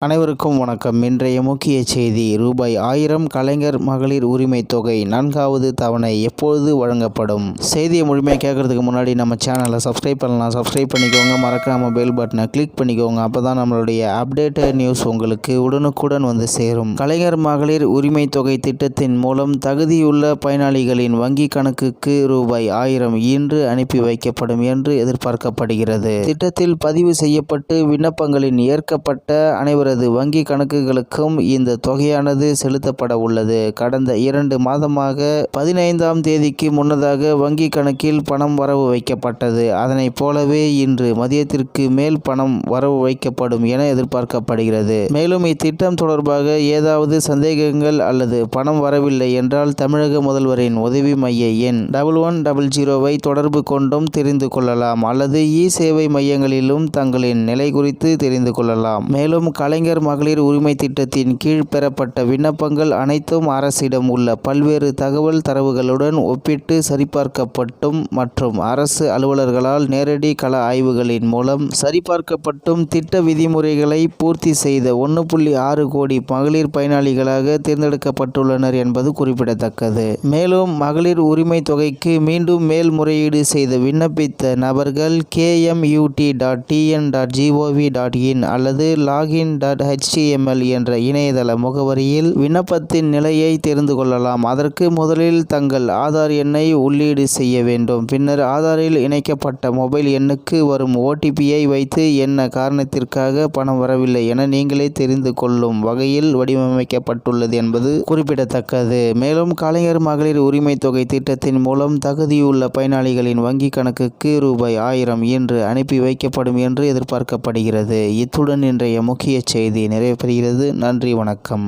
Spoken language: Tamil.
அனைவருக்கும் வணக்கம். இன்றைய முக்கிய செய்தி ரூபாய் ஆயிரம் கலைஞர் மகளிர் உரிமை தொகை நான்காவது தவணை எப்பொழுது வழங்கப்படும்? செய்தியை முழுமையாக கேட்கறதுக்கு முன்னாடி நம்ம சேனலை சப்ஸ்கிரைப் பண்ணலாம். சப்ஸ்கிரைப் பண்ணிக்கோங்க. மறக்காம பெல் பட்டனை கிளிக் பண்ணிக்கோங்க. அப்போ தான் நம்மளுடைய அப்டேட்டட் நியூஸ் உங்களுக்கு உடனுக்குடன் வந்து சேரும். கலைஞர் மகளிர் உரிமை தொகை திட்டத்தின் மூலம் தகுதியுள்ள பயனாளிகளின் வங்கி கணக்குக்கு ரூபாய் ஆயிரம் இன்று அனுப்பி வைக்கப்படும் என்று எதிர்பார்க்கப்படுகிறது. திட்டத்தில் பதிவு செய்யப்பட்டு விண்ணப்பங்களின் ஏற்கப்பட்ட அனைவரது வங்கி கணக்குகளுக்கும் இந்த தொகையானது செலுத்தப்பட உள்ளது. கடந்த இரண்டு மாதமாக பதினைந்தாம் தேதிக்கு முன்னதாக வங்கி கணக்கில் பணம் வரவு வைக்கப்பட்டது. அதனைப் போலவே இன்று மதியத்திற்கு மேல் பணம் வரவு வைக்கப்படும் என எதிர்பார்க்கப்படுகிறது. மேலும் இத்திட்டம் தொடர்பாக ஏதாவது சந்தேகங்கள் அல்லது பணம் வரவில்லை என்றால் தமிழக முதல்வரின் உதவி மைய எண் டபுள் ஒன் டபுள் ஜீரோவை தொடர்பு கொண்டும் தெரிந்து கொள்ளலாம் அல்லது இ சேவை மையங்களிலும் தங்களின் நிலை குறித்து தெரிந்து கொள்ளலாம். மேலும் கலைஞர் மகளிர் உரிமை திட்டத்தின் கீழ் பெறப்பட்ட விண்ணப்பங்கள் அனைத்தும் அரசிடம் உள்ள பல்வேறு தகவல் தரவுகளுடன் ஒப்பிட்டு சரிபார்க்கப்பட்டும் மற்றும் அரசு அலுவலர்களால் நேரடி கள ஆய்வுகளின் மூலம் சரிபார்க்கப்பட்டும் திட்ட விதிமுறைகளை பூர்த்தி செய்த ஒன்று புள்ளி ஆறு கோடி மகளிர் பயனாளிகளாக தேர்ந்தெடுக்கப்பட்டுள்ளனர் என்பது குறிப்பிடத்தக்கது. மேலும் மகளிர் உரிமை தொகைக்கு மீண்டும் மேல்முறையீடு செய்த விண்ணப்பித்த நபர்கள் KMUT dot TN dot GOV dot in அல்லது லாகின் டாட் ஹெச்டிஎம்எல் என்ற இணையதள முகவரியில் விண்ணப்பத்தின் நிலையை தெரிந்து கொள்ளலாம். அதற்கு முதலில் தங்கள் ஆதார் எண்ணை உள்ளீடு செய்ய வேண்டும். பின்னர் ஆதாரில் இணைக்கப்பட்ட மொபைல் எண்ணுக்கு வரும் ஓடிபியை வைத்து என்ன காரணத்திற்காக பணம் வரவில்லை என நீங்களே தெரிந்து கொள்ளும் வகையில் வடிவமைக்கப்பட்டுள்ளது என்பது குறிப்பிடத்தக்கது. மேலும் கலைஞர் மகளிர் உரிமை தொகை திட்டத்தின் மூலம் தகுதியுள்ள பயனாளிகளின் வங்கிக் கணக்குக்கு ரூபாய் ஆயிரம் இன்று அனுப்பி வைக்கப்படும் என்று எதிர்பார்க்கப்படுகிறது. இத்துடன் இன்றைய முக்கிய செய்தி நிறைவு பெறுகிறது நன்றி வணக்கம்.